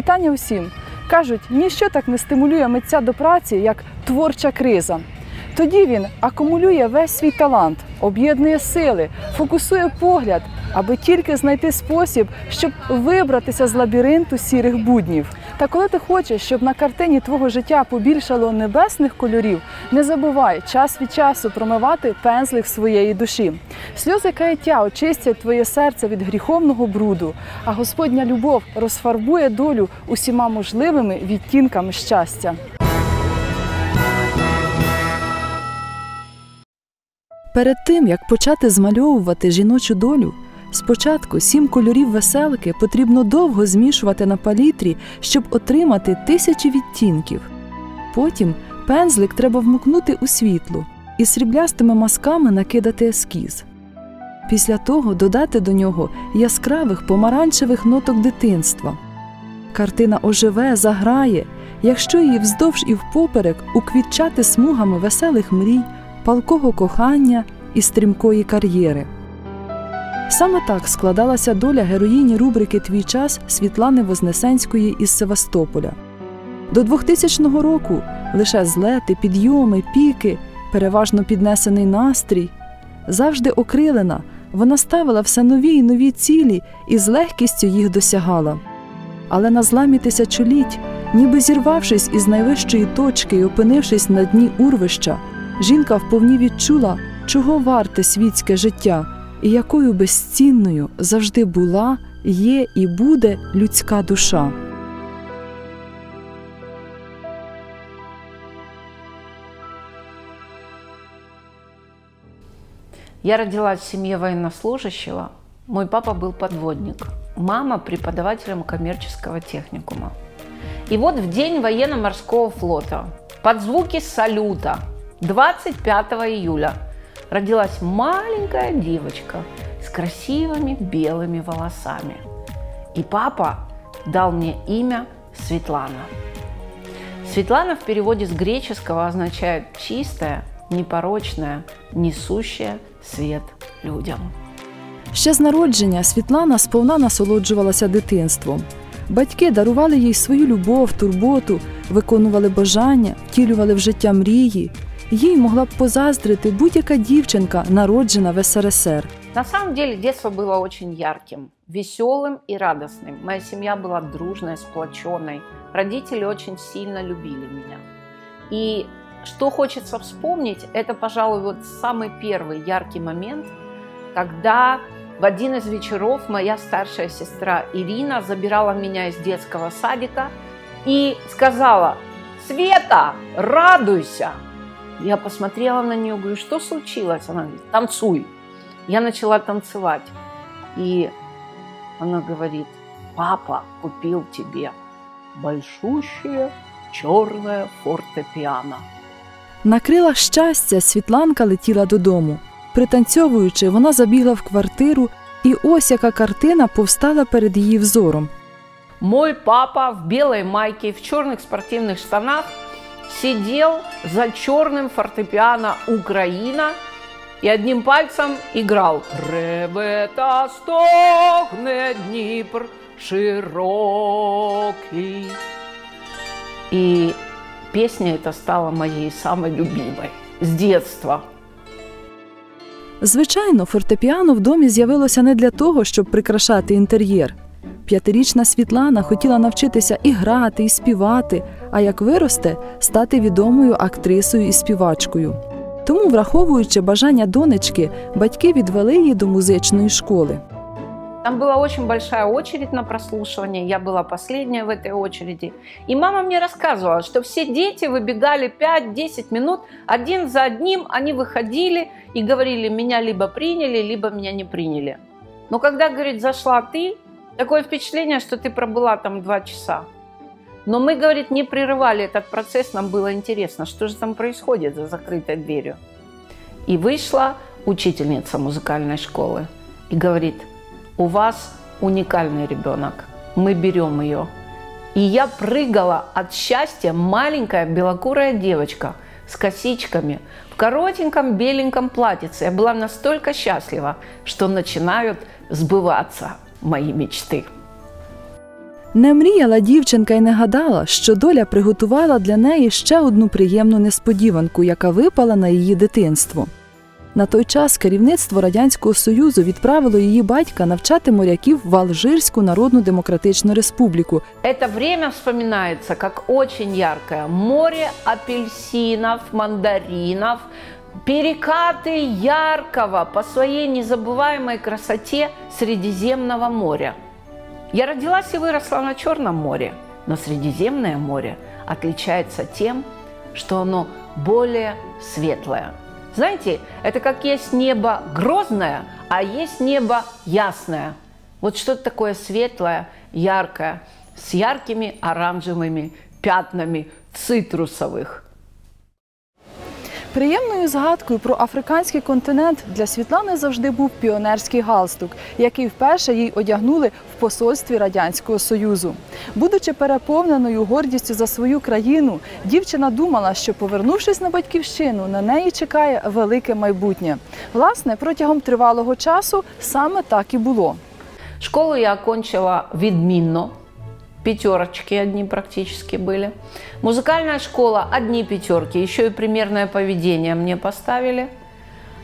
Вітання усім! Кажуть, ніщо так не стимулює митця до праці, як творча криза. Тоді він акумулює весь свій талант, об'єднує сили, фокусує погляд, аби тільки знайти спосіб, щоб вибратися з лабіринту сірих буднів. Та коли ти хочеш, щоб на картині твого життя побільшало небесних кольорів, не забувай час від часу промивати пензлик своєї душі. Сльози каяття очистять твоє серце від гріховного бруду, а Господня любов розфарбує долю усіма можливими відтінками щастя. Перед тим як почати змальовувати жіночу долю, спочатку сім кольорів веселки потрібно довго змішувати на палітрі, щоб отримати тисячі відтінків. Потім пензлик треба вмукнути у світло і сріблястими мазками накидати ескіз. Після того додати до нього яскравих помаранчевих ноток дитинства. Картина оживе, заграє, якщо її вздовж і впоперек уквітчати смугами веселих мрій, палкого кохання і стрімкої кар'єри. Саме так складалася доля героїні рубрики Твій час Світлани Вознесенської із Севастополя. До 2000 року лише злети, підйоми, піки, переважно піднесений настрій. Завжди окрилена, вона ставила все нові й нові цілі і з легкістю їх досягала. Але на зламі тисячоліть, ніби зірвавшись із найвищої точки і опинившись на дні урвища, жінка вповні відчула, чого варте світське життя і якою безцінною завжди була, є і буде людська душа. Я родилась в семье военнослужащего. Мой папа был подводник, мама преподавателем коммерческого техникума. И вот в день военно-морского флота под звуки салюта 25 июля родилась маленькая девочка с красивыми белыми волосами. И папа дал мне имя Светлана. Светлана в переводе с греческого означает чистая, непорочная, несущая свет людям. Ще з народження Світлана сповна насолоджувалася дитинством. Батьки дарували їй свою любов, турботу, виконували бажання, втілювали в життя мрії. Їй могла б позаздрити будь-яка дівчинка, народжена в СРСР. На самом деле детство было очень ярким, веселым и радостным. Моя семья была дружной, сплоченной. Родители очень сильно любили меня. И что хочется вспомнить, это, пожалуй, вот самый первый яркий момент, когда в один из вечеров моя старшая сестра Ирина забирала меня из детского садика и сказала, Света, радуйся! Я посмотрела на нее, говорю, что случилось? Она говорит, танцуй. Я начала танцевать. И она говорит, папа купил тебе большущее черное фортепиано. На крилах щастя Світланка летіла додому. Пританцьовуючи, вона забігла в квартиру, і ось яка картина повстала перед її взором. Мой папа в белой майке, в черных спортивных штанах сидел за черным фортепиано «Украина» и одним пальцем играл «Ребета стогне Дніпр широкий». И песня эта стала моей самой любимой с детства. Звичайно, фортепіано в домі з'явилося не для того, щоб прикрашати інтер'єр. П'ятирічна Світлана хотіла навчитися і грати, і співати, а як виросте, стати відомою актрисою і співачкою. Тому, враховуючи бажання донечки, батьки відвели її до музичної школи. Там была очень большая очередь на прослушивание, я была последняя в этой очереди. И мама мне рассказывала, что все дети выбегали 5-10 минут, один за одним они выходили и говорили, меня либо приняли, либо меня не приняли. Но когда, говорит, зашла ты, такое впечатление, что ты пробыла там два часа. Но мы, говорит, не прерывали этот процесс, нам было интересно, что же там происходит за закрытой дверью. И вышла учительница музыкальной школы и говорит, у вас уникальный ребенок, мы берем ее. И я прыгала от счастья, маленькая белокурая девочка с косичками, в коротеньком беленьком платьице. Я была настолько счастлива, что начинают сбываться мои мечты. Не мріяла дівчинка і не гадала, що доля приготувала для неї ще одну приємну несподіванку, яка випала на її дитинство. На той час керівництво Радянського Союзу відправило її батька навчати моряків в Алжирську Народну Демократичну Республіку. Это время вспоминается как очень яркое. Море апельсинов, мандаринов, перекаты яркого по своей незабываемой красоте Средиземного моря. Я родилась и выросла на Черном море, но Средиземное море отличается тем, что оно более светлое. Знаете, это как есть небо грозное, а есть небо ясное. Вот что-то такое светлое, яркое, с яркими оранжевыми пятнами цитрусовых. Приємною згадкою про африканський континент для Світлани завжди був піонерський галстук, який вперше їй одягнули в посольстві Радянського Союзу. Будучи переповненою гордістю за свою країну, дівчина думала, що повернувшись на батьківщину, на неї чекає велике майбутнє. Власне, протягом тривалого часу саме так і було. Школу я окончила відмінно. Пятерочки одни практически были. Музыкальная школа одни пятерки, еще и примерное поведение мне поставили.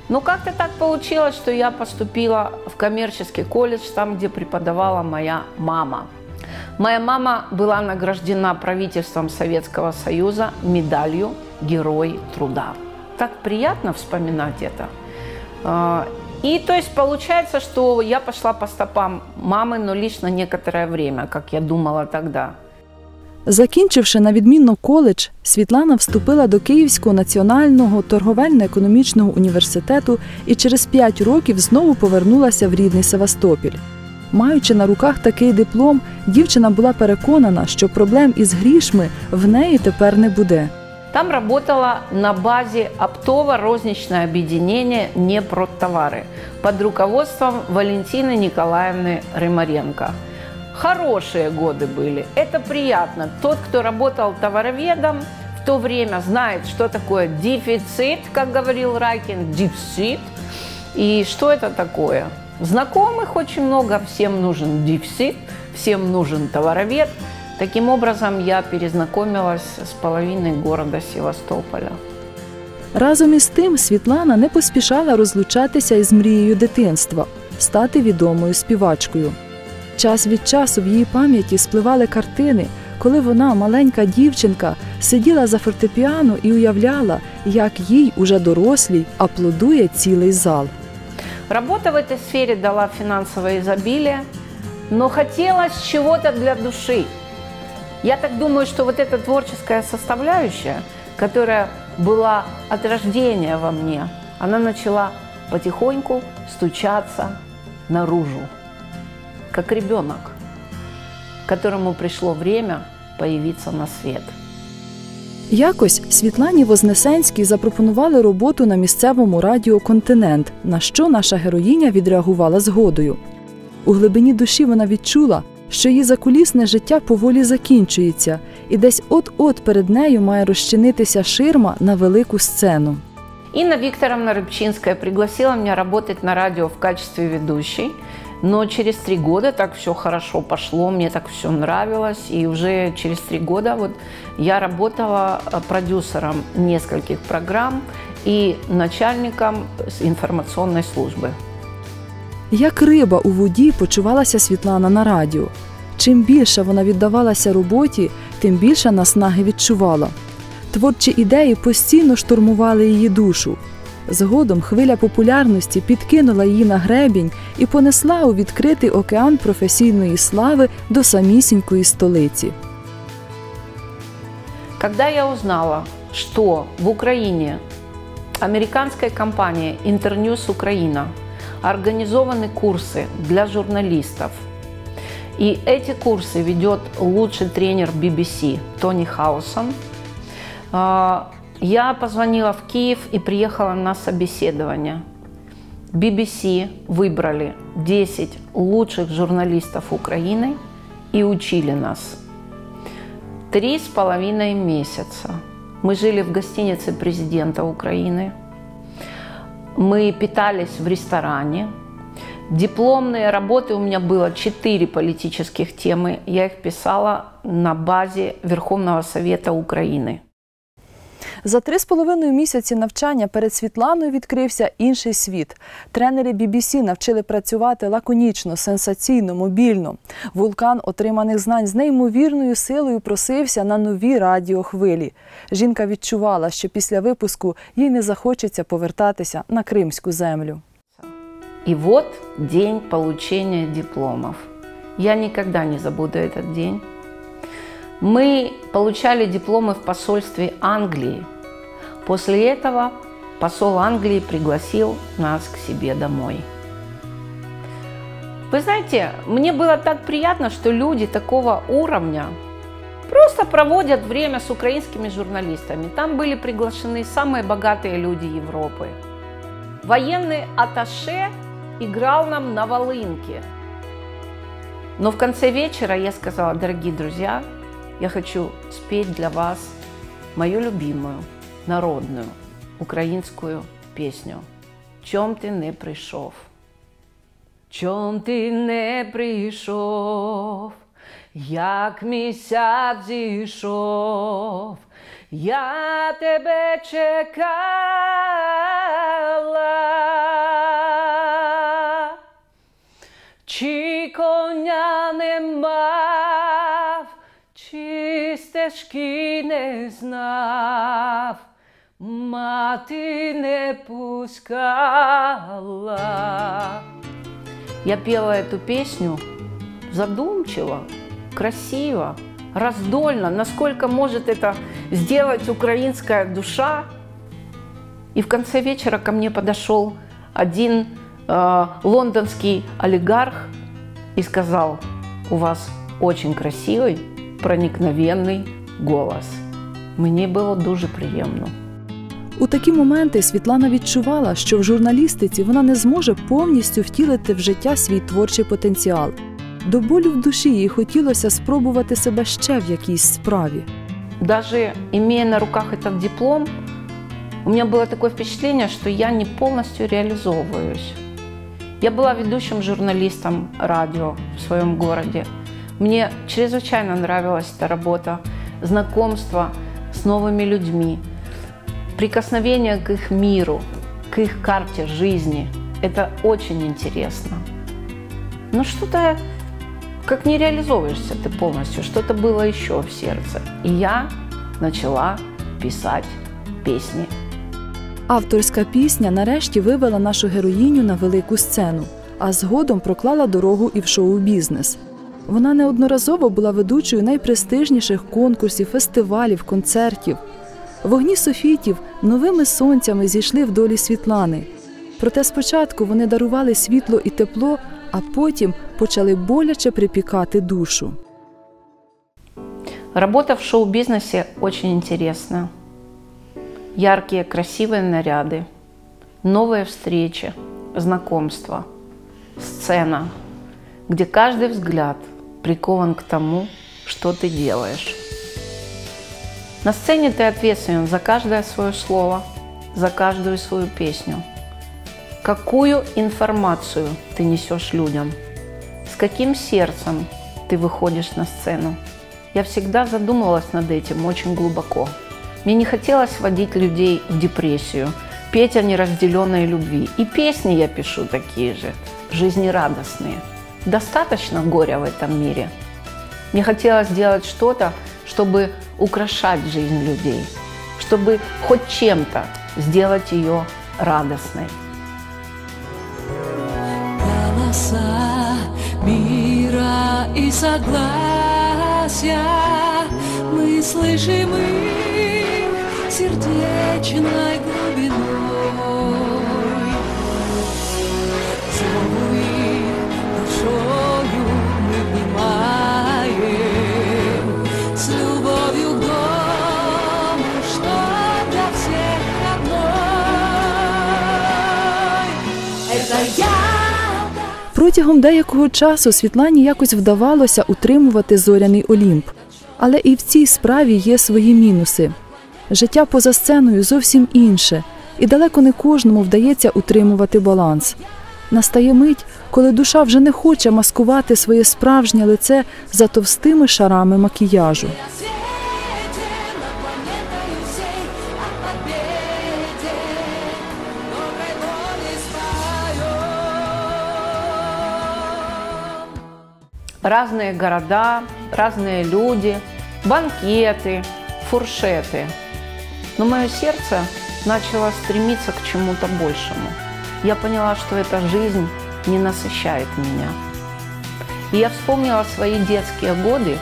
Но как-то так получилось, что я поступила в коммерческий колледж, там, где преподавала моя мама. Моя мама была награждена правительством Советского Союза медалью Герой труда. Так приятно вспоминать это. И то есть получается, что я пошла по стопам мамы, но лишь на некоторое время, как я думала тогда. Закінчивши на відмінно коледж, Світлана вступила до Київського національного торговельно-економічного університету і через п'ять років знову повернулася в рідний Севастопіль. Маючи на руках такий диплом, дівчина була переконана, що проблем із грішми в неї тепер не буде. Там работала на базе оптово-розничное объединение «Непродтовары» под руководством Валентины Николаевны Рымаренко. Хорошие годы были, это приятно. Тот, кто работал товароведом, в то время знает, что такое дефицит, как говорил Райкин, дефицит, и что это такое. Знакомых очень много, всем нужен дефицит, всем нужен товаровед – Таким образом, я перезнакомилась с половиной города Севастополя. Разом із тим Світлана не поспішала розлучатися із мрією дитинства стати відомою співачкою. Час від часу в її пам'яті спливали картини, коли вона, маленька дівчинка, сиділа за фортепіано і уявляла, як їй, уже дорослій, аплодує цілий зал. Работа в этой сфере дала финансовое изобилие, но хотелось чего-то для души. Я так думаю, что вот эта творческая составляющая, которая была от рождения во мне, она начала потихоньку стучаться наружу, как ребенок, которому пришло время появиться на свет. Якось Світлані Вознесенській запропонували роботу на місцевому радіо Континент, на що наша героїня відреагувала згодою. У глибині душі вона відчула, що її закулісне життя поволі закінчується, і десь от-от перед нею має розчинитися ширма на велику сцену. Инна Викторовна Рыбчинская пригласила меня работать на радио в качестве ведущей. Но через три года так все хорошо пошло, мне так все нравилось. И уже через три года вот я работала э, продюсером нескольких программ и начальником информационной службы. Як риба у воді почувалася Світлана на радіо. Чим більше вона віддавалася роботі, тим більше наснаги відчувала. Творчі ідеї постійно штурмували її душу. Згодом хвиля популярності підкинула її на гребінь і понесла у відкритий океан професійної слави до самісінької столиці. Когда я узнала, что в Украине американская компания Internews Украина организованы курсы для журналистов. И эти курсы ведет лучший тренер BBC Тони Хаусон. А, я позвонила в Киев и приехала на собеседование. BBC выбрали 10 лучших журналистов Украины и учили нас. Три с половиной месяца. Мы жили в гостинице президента Украины – мы питались в ресторане. Дипломные работы у меня было четыре политических темы. Я их писала на базе Верховного Совета Украины. За три з половиною місяці навчання перед Світланою відкрився інший світ. Тренери BBC навчили працювати лаконічно, сенсаційно, мобільно. Вулкан отриманих знань з неймовірною силою просився на нові радіохвилі. Жінка відчувала, що після випуску їй не захочеться повертатися на кримську землю. И вот день получения дипломов. Я никогда не забуду этот день. Мы получали дипломы в посольстве Англии. После этого посол Англии пригласил нас к себе домой. Вы знаете, мне было так приятно, что люди такого уровня просто проводят время с украинскими журналистами. Там были приглашены самые богатые люди Европы. Военный аташе играл нам на волынке. Но в конце вечера я сказала, дорогие друзья, я хочу спеть для вас мою любимую, народную, українську пісню. Чом ти не прийшов? Чом ти не прийшов, як місяць зійшов, я тебе чекала, чи коня не мав, чи стежки не знав, мати не пускала. Я пела эту песню задумчиво, красиво, раздольно, насколько может это сделать украинская душа. И в конце вечера ко мне подошел один э, лондонский олигарх и сказал, у вас очень красивый, проникновенний голос. Мені було дуже приємно. У такі моменти Світлана відчувала, що в журналістиці вона не зможе повністю втілити в життя свій творчий потенціал. До болю в душі їй хотілося спробувати себе ще в якійсь справі. Даже имея на руках этот диплом, у меня было такое впечатление, что я не полностью реализовываюсь. Я была ведущим журналистом радио в своем городе. Мне чрезвычайно нравилась эта работа, знакомство с новыми людьми, прикосновение к их миру, к их карте жизни. Это очень интересно. Но что-то, как не реализовываешься ты полностью, что-то было еще в сердце. И я начала писать песни. Авторська пісня нарешті вивела нашу героїню на велику сцену, а згодом проклала дорогу і в шоу-бізнес. Вона неодноразово була ведучою найпрестижніших конкурсів, фестивалів, концертів. Вогні софітів новими сонцями зійшли в долі Світлани. Проте спочатку вони дарували світло і тепло, а потім почали боляче припікати душу. Работа в шоу-бизнесе очень интересна. Яркие, красивые наряды, новые встречи, знакомства, сцена, где каждый взгляд прикован к тому, что ты делаешь. На сцене ты ответственен за каждое свое слово, за каждую свою песню. Какую информацию ты несешь людям? С каким сердцем ты выходишь на сцену? Я всегда задумывалась над этим очень глубоко. Мне не хотелось вводить людей в депрессию, петь о неразделенной любви. И песни я пишу такие же, жизнерадостные. Достаточно горя в этом мире. Мне хотелось сделать что-то, чтобы украшать жизнь людей, чтобы хоть чем-то сделать ее радостной. голоса мира и согласия мы слышим их сердечной глубиной. Протягом деякого часу Світлані якось вдавалося утримувати зоряний Олімп. Але і в цій справі є свої мінуси. Життя поза сценою зовсім інше, і далеко не кожному вдається утримувати баланс. Настає мить, коли душа вже не хоче маскувати своє справжнє лице за товстими шарами макіяжу. Разные города, разные люди, банкеты, фуршеты. Но мое сердце начало стремиться к чему-то большему. Я поняла, что эта жизнь не насыщает меня. И я вспомнила свои детские годы,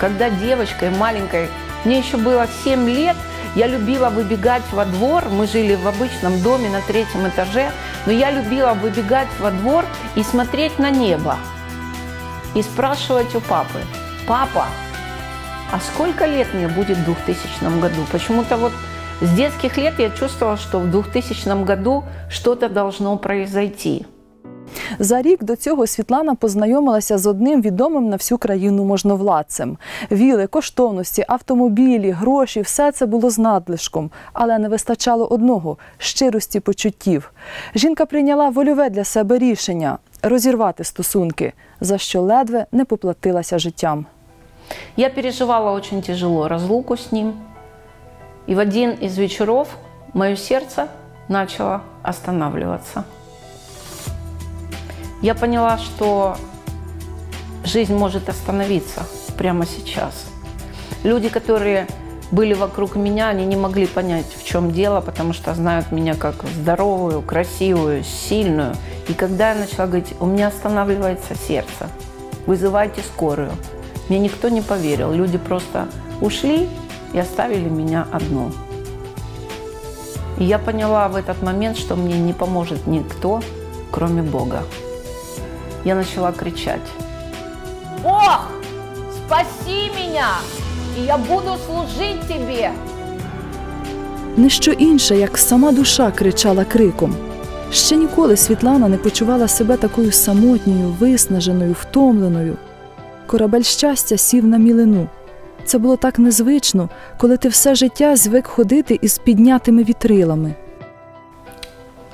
когда девочкой маленькой, мне еще было 7 лет, я любила выбегать во двор, мы жили в обычном доме на третьем этаже, но я любила выбегать во двор и смотреть на небо и спрашивать у папы, папа, а сколько лет мне будет в 2000 году? Почему-то вот с детских лет я чувствовала, что в 2000 году что-то должно произойти. За рік до цього Світлана познайомилася з одним відомим на всю країну можновладцем. Віли, коштовності, автомобілі, гроші все це було з надлишком, але не вистачало одного щирості почуттів. Жінка прийняла вольове для себе рішення розірвати стосунки, за що ледве не поплатилася життям. Я переживала очень тяжело разлуку с ним. И в один из вечеров мое сердце начало останавливаться. Я поняла, что жизнь может остановиться прямо сейчас. Люди, которые были вокруг меня, они не могли понять, в чем дело, потому что знают меня как здоровую, красивую, сильную. И когда я начала говорить, у меня останавливается сердце, вызывайте скорую, мне никто не поверил. Люди просто ушли и оставили меня одну. И я поняла в этот момент, что мне не поможет никто, кроме Бога. Я начала кричать. Бог, спаси меня, и я буду служить тебе. Не що інше, як сама душа кричала криком. Ще ніколи Світлана не почувала себе такою самотньою, виснаженою, втомленою. Корабель щастя сів на мілину. Це було так незвично, коли ти все життя звик ходити із піднятими вітрилами.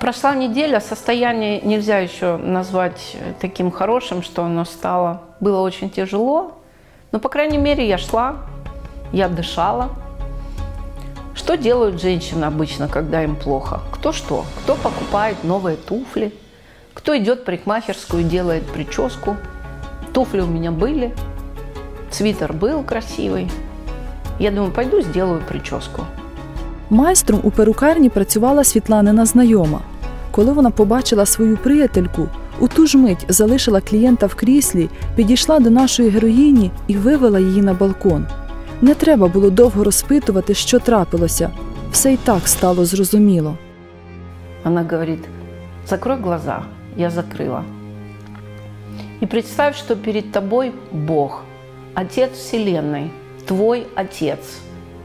Прошла неделя, состояние нельзя еще назвать э, таким хорошим, что оно стало. Было очень тяжело, но, по крайней мере, я шла, я дышала. Что делают женщины обычно, когда им плохо? Кто что? Кто покупает новые туфли, кто идет в парикмахерскую и делает прическу. Туфли у меня были, свитер был красивый. Я думаю, пойду сделаю прическу. Майстром у перукарні працювала Світланина знайома. Коли вона побачила свою приятельку, у ту ж мить залишила клієнта в кріслі, підійшла до нашої героїні і вивела її на балкон. Не треба було довго розпитувати, що трапилося. Все й так стало зрозуміло. Она говорит, закрой глаза. Я закрыла. И представь, что перед тобой Бог, Отец Вселенной, твой Отец,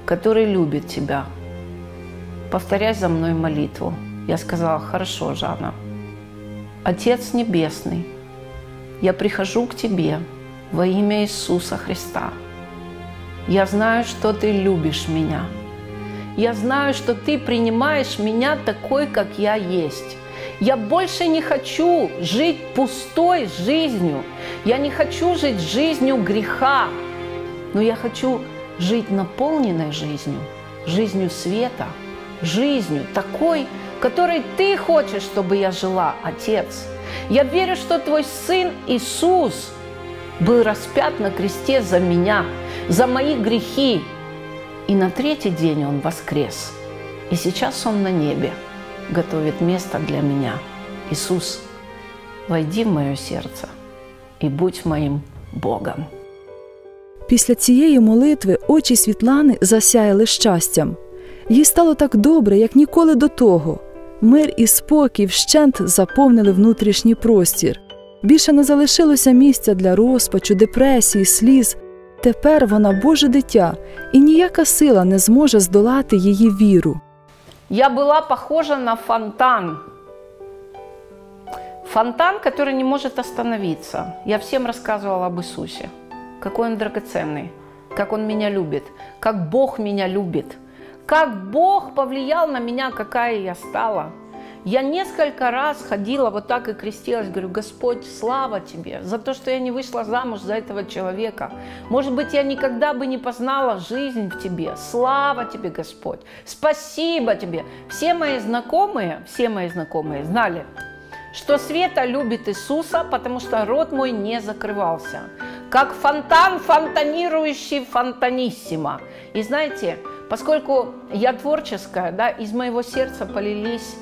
который любит тебя. Повторяй за мной молитву. Я сказала, хорошо, Жанна. Отец Небесный, я прихожу к Тебе во имя Иисуса Христа. Я знаю, что Ты любишь меня. Я знаю, что Ты принимаешь меня такой, как я есть. Я больше не хочу жить пустой жизнью. Я не хочу жить жизнью греха. Но я хочу жить наполненной жизнью, жизнью света, жизнью такой, которой Ты хочешь, чтобы я жила, Отец. Я верю, что Твой Сын Иисус был распят на кресте за меня, за мои грехи. И на третий день Он воскрес. И сейчас Он на небе готовит место для меня. Иисус, войди в мое сердце и будь моим Богом. Після цієї молитви очі Світлани засяяли щастям. Їй стало так добре, як ніколи до того. Мир і спокій вщент заповнили внутрішній простір. Більше не залишилося місця для розпачу, депресії, сліз. Тепер вона Боже дитя, і ніяка сила не зможе здолати її віру. Я была похожа на фонтан. Фонтан, который не может остановиться. Я всем рассказывала об Иисусе. Какой Он драгоценный, как Он меня любит, как Бог меня любит, Как Бог повлиял на меня, какая я стала. Я несколько раз ходила вот так и крестилась, говорю, Господь, слава Тебе за то, что я не вышла замуж за этого человека. Может быть, я никогда бы не познала жизнь в Тебе. Слава Тебе, Господь. Спасибо Тебе. Все мои знакомые, все мои знакомые знали, что Света любит Иисуса, потому что рот мой не закрывался. Как фонтан, фонтанирующий фонтаниссимо. И знаете, поскольку я творческая, да, из моего сердца полились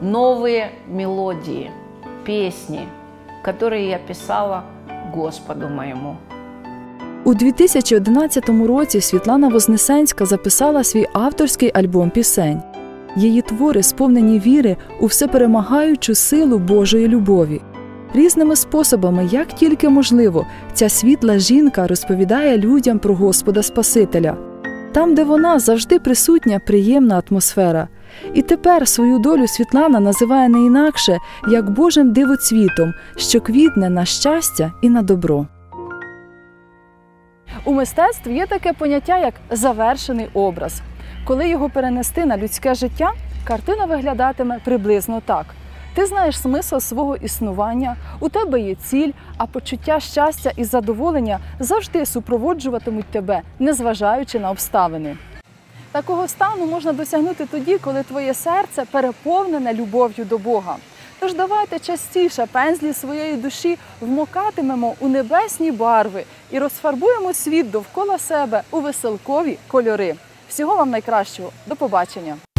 новые мелодии, песни, которые я писала Господу моему. У 2011 році Світлана Вознесенська записала свій авторський альбом пісень. Її твори сповнені віри у всеперемагаючу силу Божої любові. Різними способами, як тільки можливо, ця світла жінка розповідає людям про Господа Спасителя. Там, де вона завжди присутня приємна атмосфера. І тепер свою долю Світлана називає не інакше як Божим дивоцвітом, що квітне на щастя і на добро. У мистецтві є таке поняття, як завершений образ. Коли його перенести на людське життя, картина виглядатиме приблизно так. Ти знаєш смисл свого існування, у тебе є ціль, а почуття щастя і задоволення завжди супроводжуватимуть тебе, незважаючи на обставини. Такого стану можна досягнути тоді, коли твоє серце переповнене любов'ю до Бога. Тож давайте частіше пензлі своєї душі вмокатимемо у небесні барви і розфарбуємо світ довкола себе у веселкові кольори. Всього вам найкращого. До побачення!